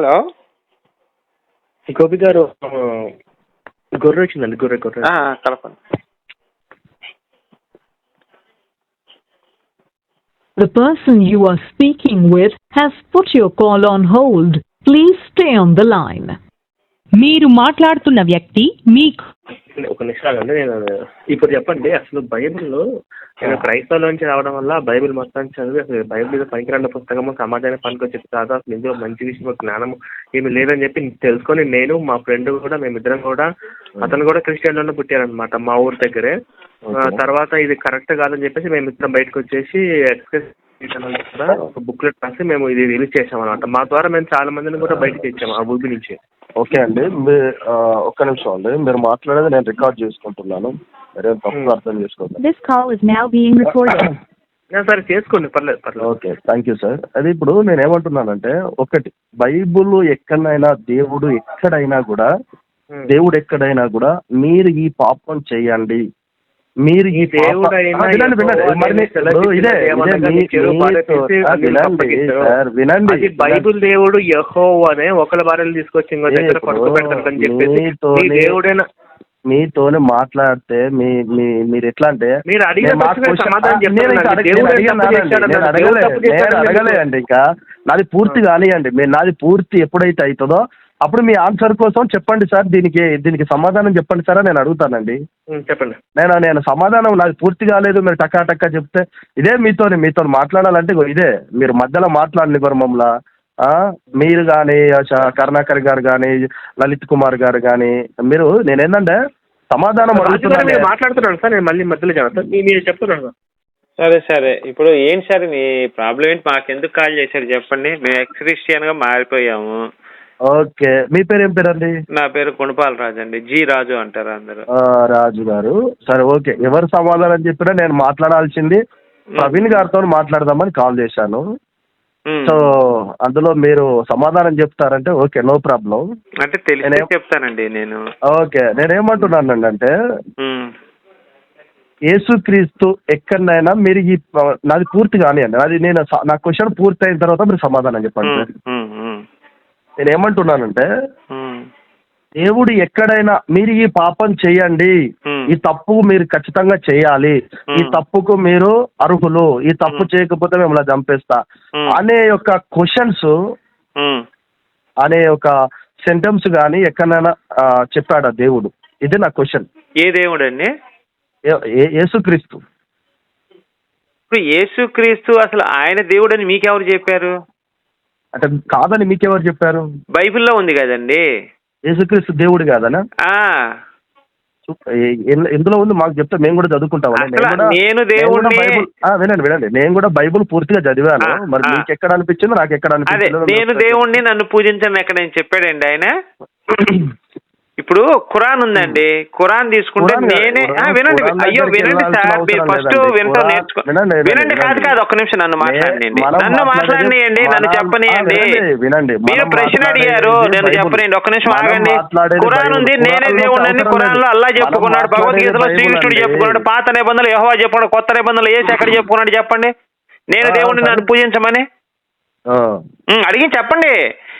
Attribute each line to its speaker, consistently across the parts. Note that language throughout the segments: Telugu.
Speaker 1: హలో
Speaker 2: గోపి గారు ఆ, గొర్రె వచ్చిందండి గొర్రె గొర్రె
Speaker 1: ఆ, కలపండి
Speaker 3: The person you are speaking with has put your call on hold. Please stay on the line.
Speaker 4: మీరు మాట్లాడుతున్న వ్యక్తి మీకు
Speaker 2: ఒక నిమిషం ఆగండి నేను ఇప్పుడు చెప్పండి. అసలు బైబిల్లో నేను క్రైస్తవుల నుంచి రావడం వల్ల బైబిల్ మొత్తం చదివి అసలు బైబిల్ మీద పనికిరాని పుస్తకము సమాజానికి పనికొచ్చేది కాదు. అసలు ఇందులో మంచి విషయం జ్ఞానం ఏమి లేదని చెప్పి తెలుసుకొని నేను మా ఫ్రెండ్ కూడా మేమిద్దరం కూడా అతను కూడా క్రిస్టియన్లోనే పుట్టారనమాట మా ఊరి దగ్గరే. తర్వాత ఇది కరెక్ట్ కాదని చెప్పేసి మేము ఇద్దరం బయటకు వచ్చేసి ఎక్స్ప్రెస్ కూడా ఒక బుక్లెట్ రాసి మేము ఇది రిలీజ్ చేసాం అనమాట మా ద్వారా మేము చాలా మందిని కూడా బయటకు ఇచ్చాము ఆ ఊబి నుంచి.
Speaker 5: ఓకే అండి. మీ ఒక్క నిమిషం అండి. మీరు మాట్లాడేది నేను రికార్డ్ చేసుకుంటున్నాను. మీరేం తప్పుగా అర్థం చేసుకోండి
Speaker 6: This call is now being recorded.
Speaker 2: ఆ, సరే చేసుకోండి. పర్లేదు పర్లేదు.
Speaker 5: Okay thank you sir. అది ఇప్పుడు నేను ఏమంటున్నానంటే ఒకటి బైబుల్ ఎక్కడైనా దేవుడు ఎక్కడైనా కూడా
Speaker 2: ఉం.
Speaker 5: దేవుడు ఎక్కడైనా కూడా మీరు ఈ పాపం చేయండి. మీరు ఈ
Speaker 2: దేవుడు
Speaker 5: వినండి
Speaker 2: బైబిల్ దేవుడు యెహోవానే ఒకళ్ళ భార్యలు తీసుకొచ్చి ఇంకో దగ్గర చెప్పేసి దేవుడైనా
Speaker 5: మీతోనే మాట్లాడితే మీ మీ మీరు ఎట్లా అంటే
Speaker 2: మీరు అని
Speaker 5: అడగలేదండి ఇంకా నాది పూర్తి కానివ్వండి మీరు నాది పూర్తి ఎప్పుడైతే అవుతుందో అప్పుడు మీ ఆన్సర్ కోసం చెప్పండి సార్ దీనికి దీనికి సమాధానం చెప్పండి సార్ అని నేను అడుగుతానండి.
Speaker 2: చెప్పండి.
Speaker 5: నేను నేను సమాధానం నాది పూర్తి కాలేదు మీరు టకా టక్కా చెప్తే ఇదే మీతోని మీతో మాట్లాడాలంటే ఇగో ఇదే మీరు మధ్యలో మాట్లాడనివ్వరు మమ్మల్ని. ఆ, మీరు కానీ కరుణాకర్ గారు కానీ లలిత్ కుమార్ గారు కానీ మీరు నేనేందంటే సమాధానం
Speaker 2: రాజు గారు
Speaker 5: అడుగుతున్నాను
Speaker 2: మీరు మాట్లాడుతున్నాను సార్ నేను మళ్ళీ మధ్యలో చెప్తాను మీరు చెప్తున్నాను సార్.
Speaker 1: సరే సరే. ఇప్పుడు ఏంటి సార్ మీ ప్రాబ్లం ఏంటి? మాకెందుకు కాల్ చేశారు? చెప్పండి. మేము ఎక్స్ క్రిస్టియన్గా మారిపోయాము.
Speaker 5: ఓకే. మీ పేరు ఏం పేరండి?
Speaker 1: నా పేరు గుణపాల రాజు అండి. జి రాజు అంటారు అందరూ.
Speaker 5: ఆ, రాజు గారు. సరే ఓకే. ఎవరు సమాధానం చెప్పినా నేను మాట్లాడాల్సింది ప్రవీణ్ గారితో మాట్లాడదామని కాల్ చేశాను.
Speaker 1: ఉమ్.
Speaker 5: సో అందులో మీరు సమాధానం చెప్తారంటే ఓకే నో ప్రాబ్లం.
Speaker 1: అంటే తెలిసి
Speaker 5: నేనేం-
Speaker 1: చెప్తానండి నేను.
Speaker 5: ఓకే. నేనేమంటున్నానండి అంటే
Speaker 1: ఉమ్.
Speaker 5: యేసుక్రీస్తు ఎక్కడైనా మీరు ఈ నాది పూర్తి కానివ్వండి అది నేను స- నా క్వశ్చన్ పూర్తి అయిన తర్వాత మీరు సమాధానం చెప్పండి.
Speaker 1: ఉమ్.
Speaker 5: సార్
Speaker 1: ఉమ్. ఉమ్.
Speaker 5: నేను ఏమంటున్నానంటే. దేవుడు ఎక్కడైనా మీరు ఈ పాపం చేయండి. ఈ తప్పు మీరు ఖచ్చితంగా చేయాలి ఈ. తప్పుకు మీరు అర్హులు ఈ తప్పు చేయకపోతే మిమ్మల్ని చంపేస్తా. అనే యొక్క క్వశ్చన్స్. అనే ఒక సెంటెన్స్ కానీ ఎక్కడైనా చెప్పాడా దేవుడు ఇది నా క్వశ్చన్
Speaker 1: ఏ దేవుడు అండి
Speaker 5: యేసుక్రీస్తు
Speaker 1: ఇప్పుడు యేసుక్రీస్తు అసలు ఆయన దేవుడు అని మీకెవరు చెప్పారు
Speaker 5: అంటే కాదని మీకెవరు చెప్పారు?
Speaker 1: బైబిల్లో ఉంది కదండి.
Speaker 5: యేసుక్రీస్తు దేవుడు కాదనా? ఎందులో ఉంది? మాకు చెప్తే మేము కూడా చదువుకుంటామని
Speaker 1: అసలు నేను
Speaker 5: వినండి వినండి. నేను కూడా బైబుల్ పూర్తిగా చదివాను. మరి. మీకు ఎక్కడ అనిపించిందో నాకు ఎక్కడ అనిపించిందో
Speaker 1: నేను దేవుణ్ణి నన్ను పూజించండి ఎక్కడ? నేను చెప్పాడండి ఆయన. ఇప్పుడు ఖురాన్ ఉందండి ఖురాన్ తీసుకుంటే
Speaker 5: ఖురాన్ కాదు,
Speaker 1: నేనే వినండి అయ్యో వినండి సార్ మీరు ఫస్ట్. వింటూ నేర్చుకో
Speaker 5: వినండి,
Speaker 1: కాదు. కాదు ఒక్క నిమిషం నన్ను మాట్లాడనియండి
Speaker 5: మనం
Speaker 1: నన్ను మాట్లాడనియండి నన్ను చెప్పనియండి
Speaker 5: వినండి.
Speaker 1: మీరు ప్రశ్న అడిగారు నేను. చెప్పనండి ఒక్క నిమిషం ఆగండి ఖురాన్ ఉంది. నేనే
Speaker 5: అవసరం ఖురాన్లో.
Speaker 1: అల్లా చెప్పుకున్నాడు భగవద్గీతలో శ్రీకృష్ణుడు. చెప్పుకున్నాడు పాత నిబంధనలు యెహోవా చెప్పుకున్నాడు కొత్త నిబంధనలు ఏసి ఎక్కడ చెప్పుకున్నాడు చెప్పండి నేను
Speaker 5: సరే.
Speaker 1: నన్ను పూజించమని అడిగి చెప్పండి,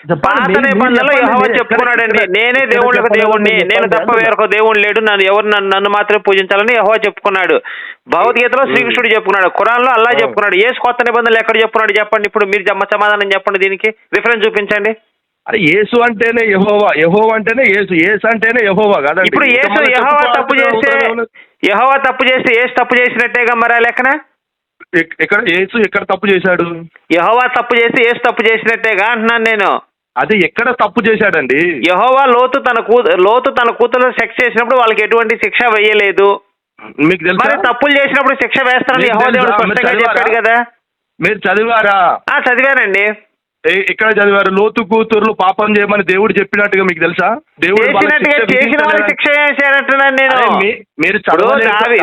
Speaker 1: పాత నిబంధనలో యెహోవా చెప్పుకున్నాడండి నేనే దేవుళ్ళకు దేవుణ్ణి నేను తప్ప. వేరొక దేవుడు లేడు నన్ను ఎవరు నన్ను నన్ను మాత్రమే పూజించాలని యెహోవా చెప్పుకున్నాడు. భగవద్గీతలో శ్రీకృష్ణుడు చెప్పుకున్నాడు ఖురాన్లో అల్లా చెప్పుకున్నాడు. ఏ కొత్త నిబంధనలు ఎక్కడ చెప్పుకున్నాడు చెప్పండి? ఇప్పుడు మీరు జమ్మ సమాధానం చెప్పండి దీనికి. రిఫరెన్స్ చూపించండి.
Speaker 5: అరే యేసు అంటేనే యహోవా యహోవా అంటేనే యేసు యేసు అంటేనే యహోవా కదండి.
Speaker 1: ఇప్పుడు యేసు యెహోవా తప్పు చేస్తే? యెహోవా తప్పు చేస్తే ఏసు తప్పు చేసినట్టేగా మరి ఆ లెక్కన?
Speaker 5: ఎక్- ఎక్కడ యేసు ఎక్కడ తప్పు చేశాడు?
Speaker 1: యెహోవా తప్పు చేస్తే ఏసు తప్పు చేసినట్టేగా అంటున్నాను నేను.
Speaker 5: అది ఎక్కడ తప్పు చేశాడండి?
Speaker 1: యెహోవా లోతు తన కూ లోతు తన కూతురు సెక్స్ చేసినప్పుడు వాళ్ళకి ఎటువంటి శిక్ష వేయలేదు.
Speaker 5: మీకు తెలుసా?
Speaker 1: మరి తప్పులు చేసినప్పుడు శిక్ష వేస్తారని యెహోవా దేవుడు స్పష్టంగా? చెప్పాడు కదా.
Speaker 5: మీరు చదివారా?
Speaker 1: ఆ చదివానండి.
Speaker 5: ఎక్కడ చదివారు? లోతు కూతుర్లు పాపం చేయమని దేవుడు చెప్పినట్టుగా మీకు తెలుసా? దేవుడు
Speaker 1: చేసినట్టుగా చేసిన వాళ్ళకి శిక్ష నేను.
Speaker 5: మీరు.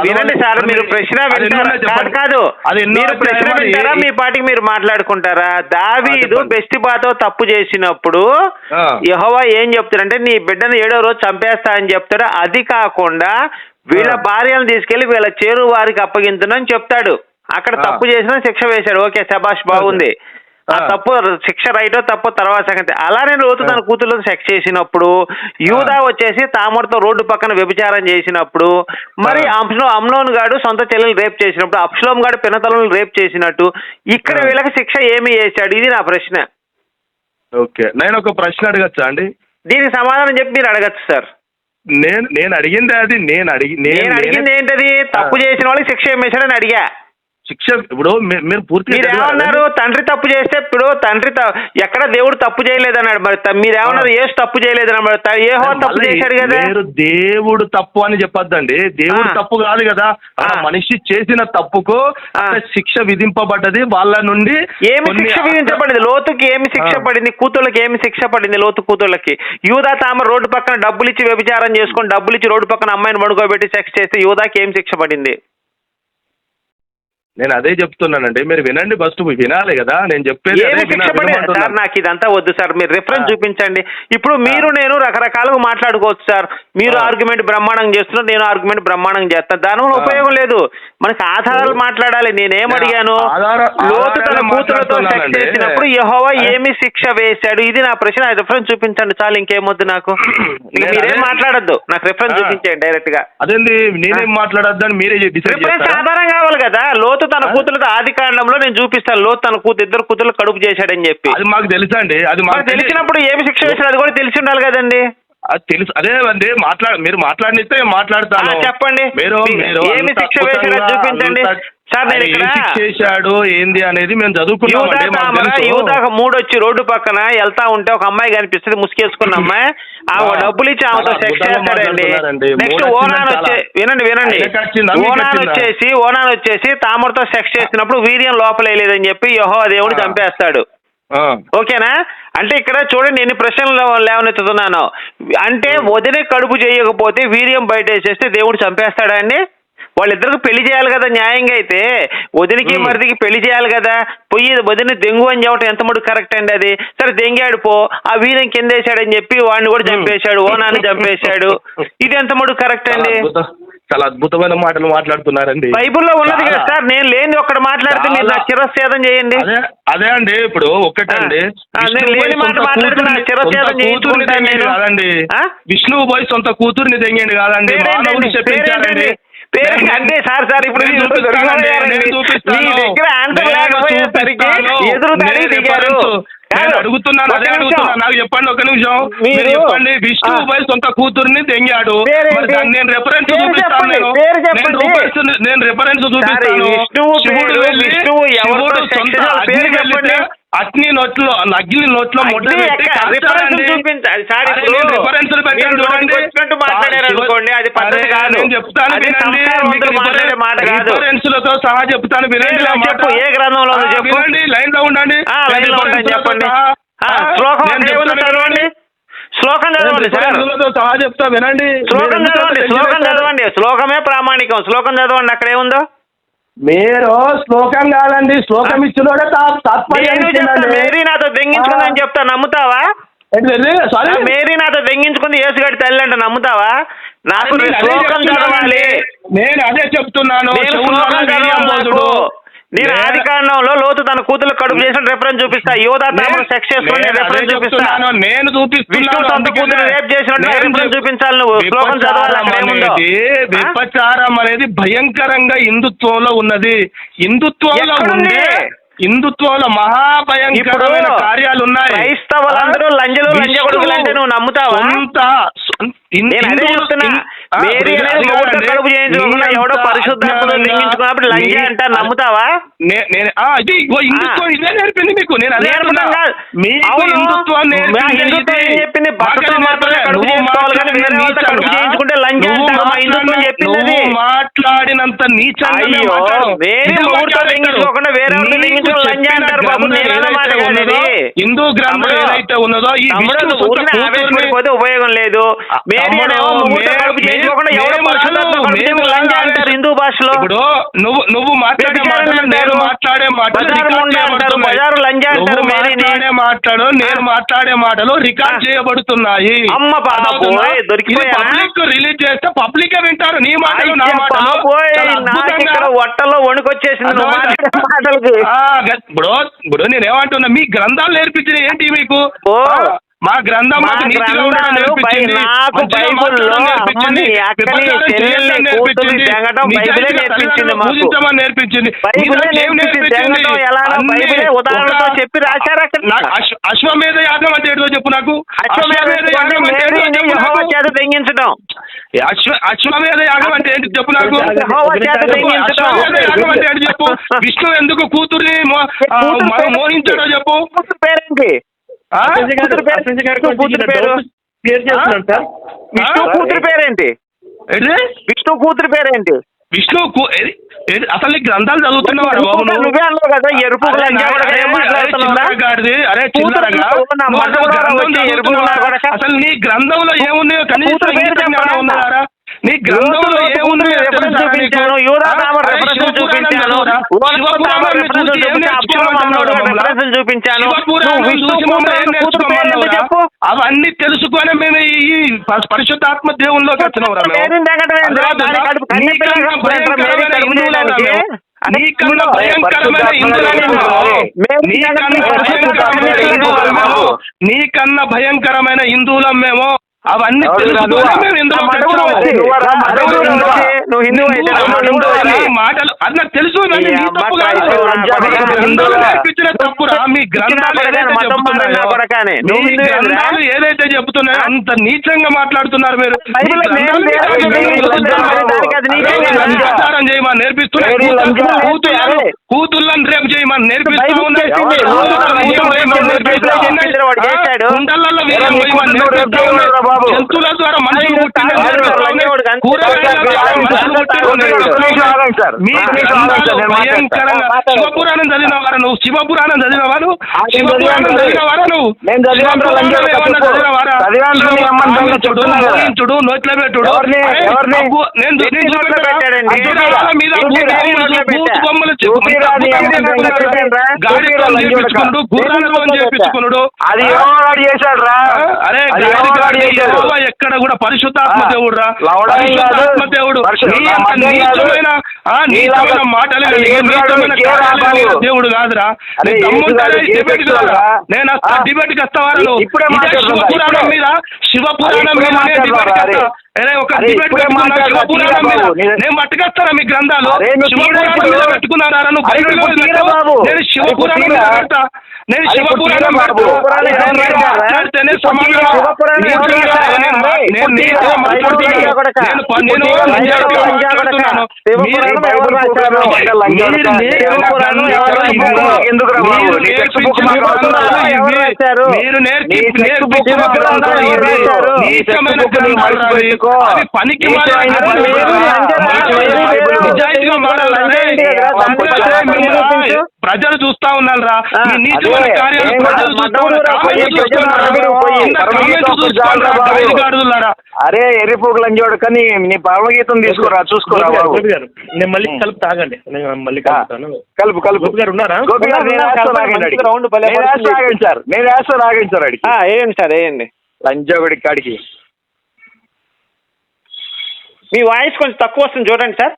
Speaker 1: వినండి సార్ మీరు ప్రశ్న కాదు. కాదు. మీరు ప్రశ్న వింటారా? మీ పాటికి మీరు మాట్లాడుకుంటారా? దావీదు. బెస్టిబాతో తప్పు చేసినప్పుడు. యెహోవా ఏం చెప్తాడంటే నీ బిడ్డను ఏడో రోజు చంపేస్తా అని చెప్తాడు. అది కాకుండా వీళ్ళ
Speaker 5: ఆ.
Speaker 1: భార్యలను తీసుకెళ్ళి వీళ్ళ చేరు వారికి అప్పగించనని చెప్తాడు. అక్కడ. తప్పు చేసిన శిక్ష వేశాడు. ఓకే శబాష్ బాగుంది. ఆ. తప్పు శిక్ష రైటో తప్పు తర్వాత సంగతి. అలానే లోతు తన కూతురు సెక్స్ చేసినప్పుడు యూదా వచ్చేసి తామరతో రోడ్డు పక్కన వ్యభిచారం చేసినప్పుడు మరి
Speaker 7: ఆ.
Speaker 1: అంశం అమ్నోన్ గాడు సొంత చెల్లెలు రేప్ చేసినప్పుడు అప్షలోం గాడు పినతలను రేప్ చేసినట్టు ఇక్కడ. వీళ్ళకి శిక్ష ఏమి చేశాడు? ఇది నా ప్రశ్న.
Speaker 7: ఓకే. నేను ఒక ప్రశ్న అడగచ్చా అండి?
Speaker 1: దీనికి సమాధానం చెప్పి మీరు అడగచ్చు సార్.
Speaker 7: నేను నేను అడిగింది అది నేను అడిగి
Speaker 1: నేను అడిగింది ఏంటది? తప్పు చేసిన వాళ్ళకి శిక్ష ఏం వేశాడని అడిగా.
Speaker 7: శిక్ష ఇప్పుడు మీరు పూర్తిగా
Speaker 1: మీరు
Speaker 7: చదివారా?
Speaker 1: ఏమన్నారు? తండ్రి తప్పు చేస్తే ఇప్పుడు తండ్రి ఎక్కడ దేవుడు తప్పు చేయలేదన్నాడు మరి. త- మీరు ఏమన్నారు? ఏసు తప్పు చేయలేదన్నాడు మరి. త- ఏ హో తప్పు చేశాడు కదా.
Speaker 7: మీరు దేవుడు తప్పు అని చెప్పొద్దండి. దేవుడు. తప్పు కాదు కదా. ఆ. మనిషి చేసిన తప్పుకు శిక్ష విధింపబడ్డది. వాళ్ళ నుండి
Speaker 1: ఏమి శిక్ష విధించబడింది? లోతుకి ఏమి శిక్ష. పడింది? కూతుళ్ళకి ఏమి శిక్ష పడింది? లోతు కూతుళ్ళకి. యూదా తామ రోడ్డు పక్కన డబ్బులు ఇచ్చి వ్యభిచారం చేసుకొని డబ్బులు ఇచ్చి రోడ్డు పక్కన అమ్మాయిని పడుకోబెట్టి సెక్స్ చేస్తే యూదాకి ఏం శిక్ష పడింది?
Speaker 7: నేను అదే చెప్తున్నానండి మీరు వినండి ఫస్ట్ వినాలి కదా నేను చెప్పేది
Speaker 1: ఏమి
Speaker 7: అదే
Speaker 1: శిక్ష
Speaker 7: వినా-
Speaker 1: పడింది
Speaker 7: వినమంటున్నాను.
Speaker 1: సార్ నాకు ఇదంతా వద్దు సార్ మీరు రిఫరెన్స్. చూపించండి. ఇప్పుడు మీరు నేను రకరకాలుగా మాట్లాడుకోవచ్చు సార్. మీరు. ఆర్గ్యుమెంట్ బ్రహ్మాండం చేస్తున్నారు నేను ఆర్గ్యుమెంట్ బ్రహ్మాండం చేస్తాను. దానివల్ల. ఉపయోగం లేదు. మనకి ఆధారాలు మాట్లాడాలి నేనేం అడిగాను? లోతు తన కూతురుతో సెక్స్. చేసినప్పుడు యెహోవా. ఏమి శిక్ష వేశాడు? ఇది నా ప్రశ్న. రిఫరెన్స్ చూపించండి చాలు ఇంకేమొద్దు నాకు. మీరేం
Speaker 7: అదే-
Speaker 1: మాట్లాడద్దు. నాకు రిఫరెన్స్. చూపించండి డైరెక్ట్గా.
Speaker 7: అదేంది? నేనేం మాట్లాడొద్దని మీరే డిసైడ్
Speaker 1: రిఫరెన్స్ ఆధారం కావాలి కదా. లోతు తన
Speaker 7: ఆ?
Speaker 1: కూతురుతో ఆది కాండంలో నేను చూపిస్తాను. లోతు తన కూతురు ఇద్దరు కూతురు కడుపు చేశాడని చెప్పి.
Speaker 7: అది మాకు తెలుసండి. అది
Speaker 1: మాకు తెలిసినప్పుడు ఏమి శిక్ష వేసారు అది కూడా తెలిసి ఉండాలి కదండి.
Speaker 7: అది తెలుసు. అదే అండి మాట్లాడ మీరు మాట్లాడితే మాట్లాడతాను.
Speaker 1: చెప్పండి.
Speaker 7: మీరు
Speaker 1: ఏమి శిక్ష
Speaker 7: అద్భుతంగా,
Speaker 1: చూపించండి. సార్, నేను ఇక్కడ-
Speaker 7: చేశాడు ఏంది అనేది మేము.
Speaker 1: యూదా మూడు వచ్చి రోడ్డు పక్కన వెళ్తా ఉంటే ఒక అమ్మాయి కనిపిస్తుంది ముసుగేసుకున్న అమ్మాయి ఆమె
Speaker 7: ఆ,
Speaker 1: డబ్బులు ఇచ్చి ఆమెతో సెక్స్ చేస్తాడండి. నెక్స్ట్ ఓనాన్ వచ్చే. వినండి వినండి ఓనాన్? వచ్చేసి ఓనాన్ వచ్చేసి తామరతో సెక్స్ చేసినప్పుడు వీర్యం లోపలేదని చెప్పి యహో దేవుడు. చంపేస్తాడు ఓకేనా అంటే ఇక్కడ చూడండి ఎన్ని ప్రశ్నలు లేవ- లేవనెత్తుతున్నాను అంటే వదిన కడుపు చేయకపోతే వీర్యం బయట వేసేస్తే దేవుడు చంపేస్తాడా అండి వాళ్ళిద్దరికి పెళ్ళి చేయాలి కదా న్యాయంగా అయితే వదినికి. మరిదికి పెళ్ళి చేయాలి కదా పొయ్యి వదిన దెంగు అని చెప్పడం ఎంత మటుకు కరెక్ట్ అండి అది సరే దెంగాడు పో ఆ వీర్యం కిందేశాడని చెప్పి వాడిని కూడా. చంపేశాడు ఓనాన్ని చంపేశాడు ఇది ఎంత మటుకు కరెక్ట్ అండి
Speaker 7: చాలా అద్భుతమైన మాటలు మాట్లాడుతున్నారండి
Speaker 1: బైబిల్లో ఉన్నది కదా. సార్ నేను లేని ఒక్కడ మాట్లాడితే మీరు నాకు
Speaker 7: చాలా.
Speaker 1: చిరస్థేదం చేయండి
Speaker 7: అదే అండి ఇప్పుడు ఒక్కటండి. కాదండి? విష్ణువు పోయి సొంత కూతుర్ని తెంగిండు కాదండి?
Speaker 1: పేరు అంటే సార్ సార్ ఇప్పుడు. మీ దగ్గర ఆన్సర్ లేకపోయేసరికి. ఎదురు దిగారు
Speaker 7: నేను అడుగుతున్నాను అదే. అడుగుతున్నాను నాకు చెప్పండి ఒక నిమిషం
Speaker 1: మీరు-
Speaker 7: చెప్పండి విష్ణువు
Speaker 1: ఆ.
Speaker 7: పోయి సొంత కూతుర్ని దాన్ని నేను రెఫరెన్స్ చూపిస్తాను నేను నేను రెఫరెన్స్ చూపిస్తాను శివుడు శివుడు సొంత అగ్ని
Speaker 1: చెప్పండి.
Speaker 7: అగ్ని నోట్లో అగ్ని నోట్లో పెట్టి.
Speaker 1: రిఫరెన్స్ చూపించాలి. సార్, ఇప్పుడు
Speaker 7: చూడండి.
Speaker 1: మాట్లాడారు అనుకోండి, అది పద్ధతి
Speaker 7: అరే,
Speaker 1: కాదు.
Speaker 7: నేను చెప్తాను వినండి. మీకు
Speaker 1: మాట కాదు.
Speaker 7: సహా చెప్తాను వినండి.
Speaker 1: చెప్పు, ఏ గ్రంథంలో చెప్పు.
Speaker 7: వినండి లైన్లో ఉండండి లైన్లో
Speaker 1: చెప్పండి శ్లోకం చదవండి. శ్లోకం చదవండి సార్
Speaker 7: సహా చెప్తా వినండి
Speaker 1: శ్లోకం చదవండి శ్లోకం చదవండి శ్లోకమే ప్రామాణికం శ్లోకం చదవండి అక్కడ ఏముందో
Speaker 7: మీరు శ్లోకం కాదండి. శ్లోకం ఇచ్చినోడే తా- తాత్పర్యం
Speaker 1: నేను చెప్తా. మేరీ నాతో దెంగించుకుందని చెప్తా నమ్ముతావా?
Speaker 7: సారీ.
Speaker 1: మేరీ నాతో దెంగించుకుంది యేసుగడి తల్లి అంటే నమ్ముతావా? నాకు శ్లోకం చదవాలి.
Speaker 7: నేను అదే చెప్తున్నాను.
Speaker 1: నేను ఆది కాండంలో లోతు తన కూతురు కడుపు చేసిన రెఫరెన్స్ చూపిస్తా యోధా తామర సెక్స్ చేసుకుని రెఫరెన్స్ చూపిస్తా.
Speaker 7: నేను చూపిస్తున్నాను
Speaker 1: సొంత
Speaker 7: అందుకనే.
Speaker 1: కూతురు రేప్ చేసినట్టు రెఫరెన్స్
Speaker 7: చెప్-
Speaker 1: చూపించాలి నువ్వు శ్లోకం చదవాలి
Speaker 7: విపచారం అనేది భయంకరంగా హిందుత్వంలో ఉన్నది హిందుత్వంలో? ఉండే హిందుత్వంలో మహాభయంకరమైన కార్యాలు ఉన్నాయి
Speaker 1: క్రైస్తవులందరూ లంజలు అంటే నువ్వు నమ్ముతావా ఎవడో పరిశుద్ధాత్మతో లంజ అంట
Speaker 7: నేను ఇది హిందుత్వం ఇదే నేర్పింది మీకు నేను అదే. హిందుత్వం
Speaker 1: హిందుత్వం. ఏం చెప్పింది? మాత్రమే కడుపు
Speaker 7: నువ్వు
Speaker 1: చేసుకోవాలి కానీ వేరే
Speaker 7: మాట్లాడిన
Speaker 1: వాళ్ళతో కడుపు
Speaker 7: నీచంగా,
Speaker 1: చేయించుకుంటే లంజ
Speaker 7: నువ్వు
Speaker 1: అంటారు. మా హిందుత్వం
Speaker 7: మాట్లాడిన-
Speaker 1: చెప్పింది అది.
Speaker 7: నువ్వు మాట్లాడినంత నీచంగా.
Speaker 1: వేరే. దింగించుకోకుండా వేరే లంజ
Speaker 7: చెప్పిన గ్రంథం ఏదైతే ఉన్నదో. హిందూ గ్రంథం ఏదైతే ఉన్నదో ఈ విష్ణు
Speaker 1: నువ్వు ఆవేశపడిపోతే ఉపయోగం లేదు. అంటారు హిందూ భాషలో
Speaker 7: ఇప్పుడు నువ్వు నువ్వు మాట్లాడే మాటలు నేను. మాట్లాడే మాటలు నువ్వు. మాట్లాడే మాటలు నేను మాట్లాడే మాటలు రికార్డ్. చేయబడుతున్నాయి
Speaker 1: అమ్మ?
Speaker 7: పబ్లిక్ రిలీజ్ చేస్తే పబ్లిక్ వింటారు నీ మాటలు నా మాటలు
Speaker 1: వట్టలో వణుకొచ్చేసింది నువ్వు? మాట్లాడే మాటలకి
Speaker 7: ఇప్పుడు ఇప్పుడు నేనేమంటున్నా? మీ గ్రంథాలు నేర్పించిన ఏంటి మీకు? మా గ్రంథం మాకు నీతిగా ఉండడం నేర్పించింది.
Speaker 1: నాకు బైబిల్లో
Speaker 7: నేర్పించింది.
Speaker 1: అమ్మని, అక్కని,
Speaker 7: వ్యభిచారం
Speaker 1: చెల్లెల్ని,
Speaker 7: చేయొద్దని
Speaker 1: కూతుర్ని
Speaker 7: నేర్పించింది.
Speaker 1: తెగటం బైబిలే
Speaker 7: నిజాయితీగా
Speaker 1: నేర్పించింది
Speaker 7: తల్లిదండ్రులను
Speaker 1: మాకు.
Speaker 7: పూజించమని నేర్పించింది
Speaker 1: బైబిలే
Speaker 7: నిజానికి ఏం
Speaker 1: నేర్పించింది
Speaker 7: నేర్పించింది?
Speaker 1: తెగటం ఎలానో
Speaker 7: అన్ని
Speaker 1: బైబిలే ఉదాహరణతో
Speaker 7: ఒక-
Speaker 1: చెప్పి రాశారు అక్కడ.
Speaker 7: అశ్వమేధ యాగం అంటే ఏంటో చెప్పు నాకు
Speaker 1: అశ్వమేధ
Speaker 7: యాగం అంటే
Speaker 1: యెహోవా. చేత
Speaker 7: అశ్వ అశ్వమేధ యాగం అంటే ఏంటి చెప్పు నాకు
Speaker 1: యెహోవా చేత
Speaker 7: యాగం అంటే ఏంటి చెప్పు విష్ణు ఎందుకు కూతుర్ని మోహించాడో చెప్పు
Speaker 1: పేరేంటి
Speaker 2: క్లియర్ చేస్తున్నాను సార్
Speaker 1: విష్ణు? కూతురు పేరేంటి? విష్ణు కూతురు పేరేంటి
Speaker 7: విష్ణు? అసలు గ్రంథాలు చదువుతున్నావా బాబు నువ్వు?
Speaker 1: అన్నావు కదా ఎరుపు
Speaker 7: అరే అసలు?
Speaker 1: నా
Speaker 7: గ్రంథంలో ఏమున్నాయో కనీసం? నీ గ్రంథంలో ఏమున్నాయో?
Speaker 1: చూపించాను? చెప్పు.
Speaker 7: అవన్నీ తెలుసుకొని మేము ఈ పరిశుద్ధాత్మ దేవుల్లోకి వచ్చినవరా మేము. నీకన్నా భయంకరమైన. నీకన్నా భయంకరమైన హిందువులం మేము? అవన్నీ తెలుసుకొని మేము ఇందులో
Speaker 1: నువ్వు హిందూ అయితే మడవుడు వచ్చి,
Speaker 7: మాటలు అది నాకు తెలుసు గ్రంథాలు ఏదైతే చెబుతున్నాయో అంత నీచంగా మాట్లాడుతున్నారు మీరు. ప్రచారం చేయమని నేర్పిస్తున్నారు
Speaker 1: లంజా.
Speaker 7: కూతుళ్ళను రేపు చేయమని నేర్పిస్తూ. కుండలలో
Speaker 1: బాబు?
Speaker 7: జంతువుల ద్వారా మనుషులు. కూరగాయల శివపురాణం చదివినవారా నువ్వు శివపురాణం చదివినవారా నువ్వు శివపురాణం. చదివినవారా?
Speaker 8: చదివాను రా, నీ అమ్మని దొంగ
Speaker 7: శివపురాణం
Speaker 8: చెప్తున్నా కదా.
Speaker 7: మోహించుడు నోట్ల పెట్టుడు. చేపించుకున్నాడు గుర్రాలతో చేపించుకున్నాడు
Speaker 8: అది చేశాడు రా
Speaker 7: అరే ఎక్కడ కూడా పరిశుద్ధాత్మ దేవుడు రా
Speaker 8: లవడం కాదు,
Speaker 7: పరిశుద్ధాత్మ దేవుడు నీచమైన మాటలు. దేవుడు కాదురా. నేను. డిబేట్
Speaker 8: ఇప్పుడే
Speaker 7: శివపురాణం. మీద శివపురాణం మీద డిబేట్
Speaker 8: నేను-
Speaker 7: పట్టుకొస్తారా మీ గ్రంథాలు? శివపురాణం. మీద పెట్టుకున్నారా? నువ్వు. నేను శివపురాణం మీద. పెడతా. నేను శివపురాణం మీరు- నేర్పి నేర్పించిన గ్రంథాలు. ఇవి. నీచమైన గ్రంథాలు పనికి. నిజాయితీగా. ప్రజలు చూస్తా ఉన్నారు? రా. కార్యాలు ప్రజలు చూస్తా.
Speaker 8: అరే ఎర్రిపోకు లంజోడు కానీ నీ పరమగీతం తీసుకురా చూసుకోరా
Speaker 2: నేను మళ్ళీ కలుపు తాగండి. నేను మళ్ళీ కలుపుతాను.
Speaker 8: కలుపు కలుపు.
Speaker 2: గారు ఉన్నారా.
Speaker 1: రౌండ్
Speaker 8: నేను. రాగండి సార్. నేను వేస్తా రాగండి సార్ అడిగి
Speaker 1: వేయండి సార్ వేయండి.
Speaker 8: లంజోగుడి కాడికి.
Speaker 1: మీ వాయిస్ కొంచెం తక్కువ వస్తుంది. చూడండి సార్.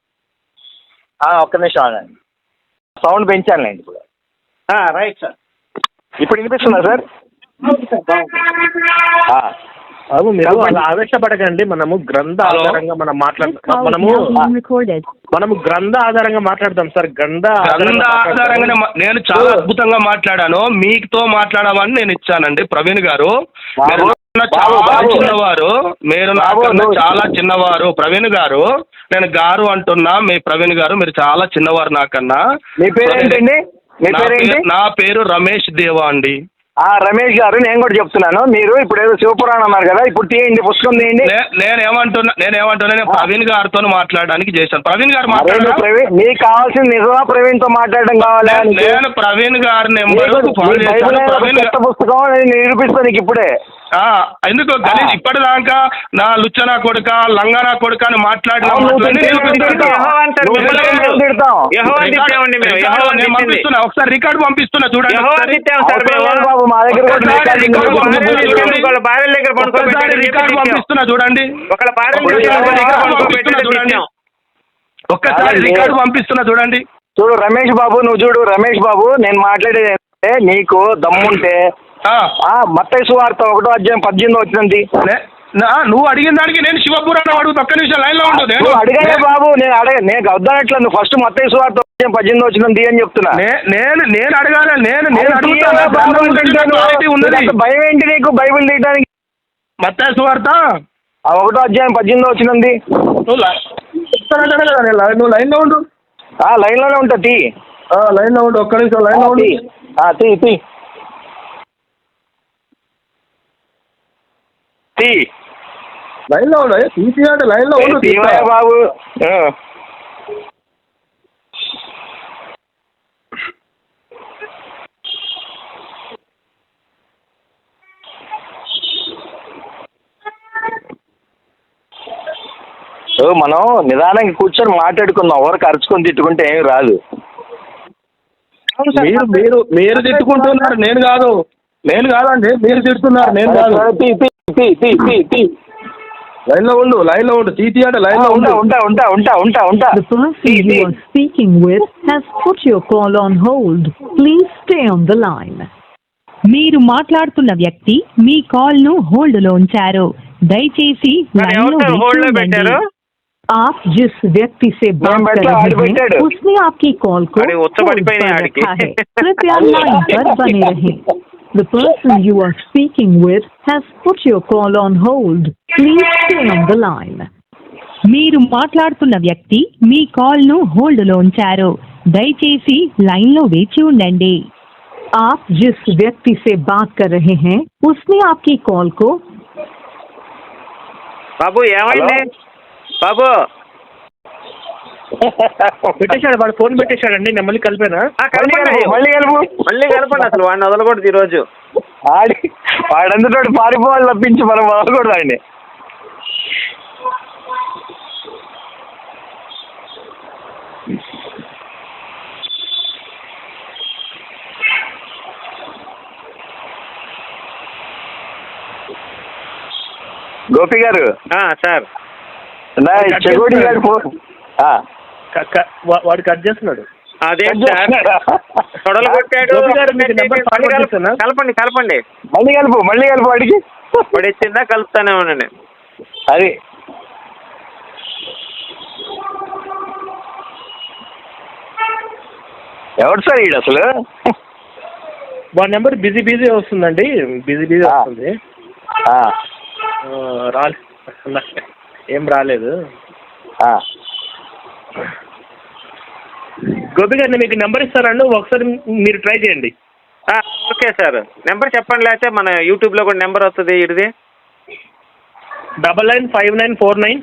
Speaker 8: ఒక్క నిమిషం ఆగండి. సౌండ్ పెంచానులేండి ఇప్పుడు.
Speaker 1: Right sir.
Speaker 8: ఇప్పుడు వినిపిస్తుందా సార్.
Speaker 2: బాబు మీరు అలా ఆవేశపడకండి. మనము గ్రంథ. ఆధారంగా మనం మాట్లాడతాం మనము. మనము గ్రంథ ఆధారంగా మాట్లాడతాం సార్. గ్రంథ
Speaker 7: గ్రంథ
Speaker 2: ఆధారంగా
Speaker 7: నేను చాలా అద్భుతంగా మాట్లాడాను. మీతో మాట్లాడమని నేను ఇచ్చానండి ప్రవీణ్ గారు. చాలా. చిన్నవారు. మీరు చాలా చిన్నవారు. ప్రవీణ్ గారు నేను గారు అంటున్నా. మీ ప్రవీణ్ గారు మీరు చాలా చిన్నవారు నాకన్నా
Speaker 8: మీ
Speaker 7: నా పేరు- నా పేరు రమేష్ దేవా అండి.
Speaker 8: రమేష్ గారు నేను కూడా చెప్తున్నాను. మీరు ఇప్పుడు ఏదో శివపురాణం అన్నారు కదా ఇప్పుడు తీయండి పుస్తకం తీయండి.
Speaker 7: నేను ఏమంటున్నా నేను ఏమంటున్నా నేను ప్రవీణ్ గారితో మాట్లాడడానికి చేశాను. ప్రవీణ్ గారు మాట్లాడారు?
Speaker 8: ప్రవీణ్ మీకు కావాల్సింది నిజమా? ప్రవీణ్తో మాట్లాడడం కావాలా?
Speaker 7: నేను ప్రవీణ్ గారి నెంబర్
Speaker 8: పుస్తకం నేను నిరూపిస్తాను నీకు ఇప్పుడే.
Speaker 7: ఆ, ఎందుకు? గలీజ్ ఇప్పటిదాకా నా లుచ్చనా కొడుక లంగనా కొడుక అని మాట్లాడిన ఒకసారి రికార్డు పంపిస్తున్నా చూడండి.
Speaker 8: మా దగ్గర రికార్డు.
Speaker 1: భార్యల దగ్గర
Speaker 7: ఒక్కసారి పంపిస్తున్నా చూడండి
Speaker 1: ఒకళ్ళ.
Speaker 7: ఒక్కసారి. రికార్డు పంపిస్తున్నా చూడండి
Speaker 8: చూడు రమేష్ బాబు నువ్వు చూడు రమేష్ బాబు నేను మాట్లాడేది ఏంటంటే నీకు దమ్ముంటే
Speaker 7: ఆ,
Speaker 8: ఆ మత్తయి సువార్త ఒకటో అధ్యాయం పద్దెనిమిది వచ్చింది
Speaker 7: నువ్వు అడిగిన దానికి నేను శివపురాణం అడుగుతా ఒక్క నిమిషం లైన్లో ఉండు నేను
Speaker 8: నువ్వు అడిగానే బాబు నేను అడగ నేను వద్దనట్లా నువ్వు ఫస్ట్ మత్తయి సువార్త పద్దెనిమిది వచ్చింది అని చెప్తున్నా.
Speaker 7: నేను నేను అడగాలి నేను నేను
Speaker 8: భయం ఏంటి నీకు? బైబిల్ తీయడానికి
Speaker 7: మత్తాయి సువార్త
Speaker 8: ఆ ఒకటో అధ్యాయం పద్దెనిమిది వచ్చింది
Speaker 7: నువ్వు లై- చెప్తానంటానే కదా నేను లై- నువ్వు లైన్లో ఉండు.
Speaker 8: ఆ లైన్లోనే ఉంటా తీ.
Speaker 7: ఆ, లైన్లో ఉండు ఒక్క నిమిషం లైన్లో
Speaker 8: ఆ,
Speaker 7: ఉండు.
Speaker 8: తీ. ఆ, తీ తీ. తీ.
Speaker 7: లైన్లో ఉండు తీసి అంటే లైన్లో ఉండు
Speaker 8: బాబు. ఓ, మనం నిదానంగా కూర్చొని మాట్లాడుకుందాం. ఎవరికి అరుచుకొని తిట్టుకుంటే ఏమి రాదు.
Speaker 7: మీరు మీరు మీరు తిట్టుకుంటున్నారు నేను కాదు. నేను కాదండి మీరు తిడుతున్నారు నేను కాదు. లైన్లో ఉండు లైన్లో ఉండు తీసి అంటే లైన్లో
Speaker 8: ఉంటా
Speaker 7: ఉండు.
Speaker 8: ఉంటా ఉంటా ఉంటా ఉంటా ఉంటా.
Speaker 3: The person you are speaking with has put your call on hold. Please stay on the line.
Speaker 4: మీరు మాట్లాడుతున్న వ్యక్తి మీ కాల్ను హోల్డ్లో ఉంచారు. దయచేసి లైన్ వేచి
Speaker 1: హోల్డ్లో
Speaker 4: ఉండండి.
Speaker 1: పెట్టారు?
Speaker 3: आप जिस व्यक्ति से बात
Speaker 8: मैम,
Speaker 3: कर
Speaker 8: बैठा,
Speaker 3: रहे
Speaker 8: आड़
Speaker 3: हैं
Speaker 8: बैठा।
Speaker 3: उसने आपकी कॉल को
Speaker 1: अरे, उत्तर
Speaker 3: hold
Speaker 1: बड़ी पहले
Speaker 3: पर
Speaker 1: आड़ की।
Speaker 3: रखा है कृपया लाइन पर बने रहें The person you are speaking with has put your call on hold. Please stay on the line.
Speaker 4: మీరు మాట్లాడుతున్న వ్యక్తి మీ కాల్ ను హోల్డ్ లో ఉంచారు దయచేసి లైన్ లో వేచి ఉండండి
Speaker 3: आप जिस व्यक्ति से बात कर रहे हैं उसने आपकी कॉल को
Speaker 1: బాబు ఏమైంది బాబు.
Speaker 2: పెట్టేశాడు వాడు ఫోన్ పెట్టేశాడండి నేను మళ్ళీ కలిపానా?
Speaker 8: మళ్ళీ కలుపు మళ్ళీ కలుపు.
Speaker 1: మళ్ళీ కలపండి అసలు వాడిని వదలకూడదు ఈరోజు.
Speaker 8: ఆడి వాడంతటోడు పారిపోవాలి తప్పించి మనం వదలకూడదు ఆయన్ని. గోపి గారు.
Speaker 1: సార్.
Speaker 8: చెగోడి గారి ఫోన్.
Speaker 2: వాడు కట్ చేస్తున్నాడు.
Speaker 1: అదేం సార్. తొడలు కొట్టాడు? కలపండి కలపండి.
Speaker 8: మళ్ళీ కలుపు మళ్ళీ కలుపు వాడికి.
Speaker 1: వాడు ఇచ్చిందా? కలుపుతానే ఉండండి
Speaker 8: అది. ఎవడు సార్ ఈడు అసలు?
Speaker 2: వాడి నెంబర్ బిజీ బిజీ వస్తుందండి. Busy
Speaker 8: busy.
Speaker 2: వస్తుంది. రాలే. ఏం రాలేదు. గోపి గారిని మీకు నెంబర్ ఇస్తారండి ఒకసారి మీరు ట్రై చేయండి.
Speaker 1: Okay sir. నెంబర్ చెప్పండి లేకపోతే మన యూట్యూబ్లో కూడా నెంబర్ వస్తుంది ఇడిది.
Speaker 2: Double nine five nine four nine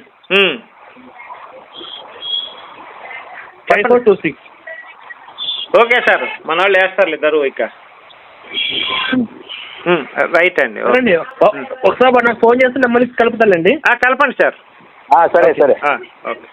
Speaker 2: five four two six.
Speaker 1: Okay sir. మన వాళ్ళు వేస్తారు ఇద్దరు ఇక. రైట్ అండి.
Speaker 2: ఒకసారి నాకు ఫోన్ చేస్తే నెంబర్ కలుపుతానండి.
Speaker 1: ఆ, కలపండి సార్.
Speaker 8: సరే సరే.
Speaker 1: ఓకే.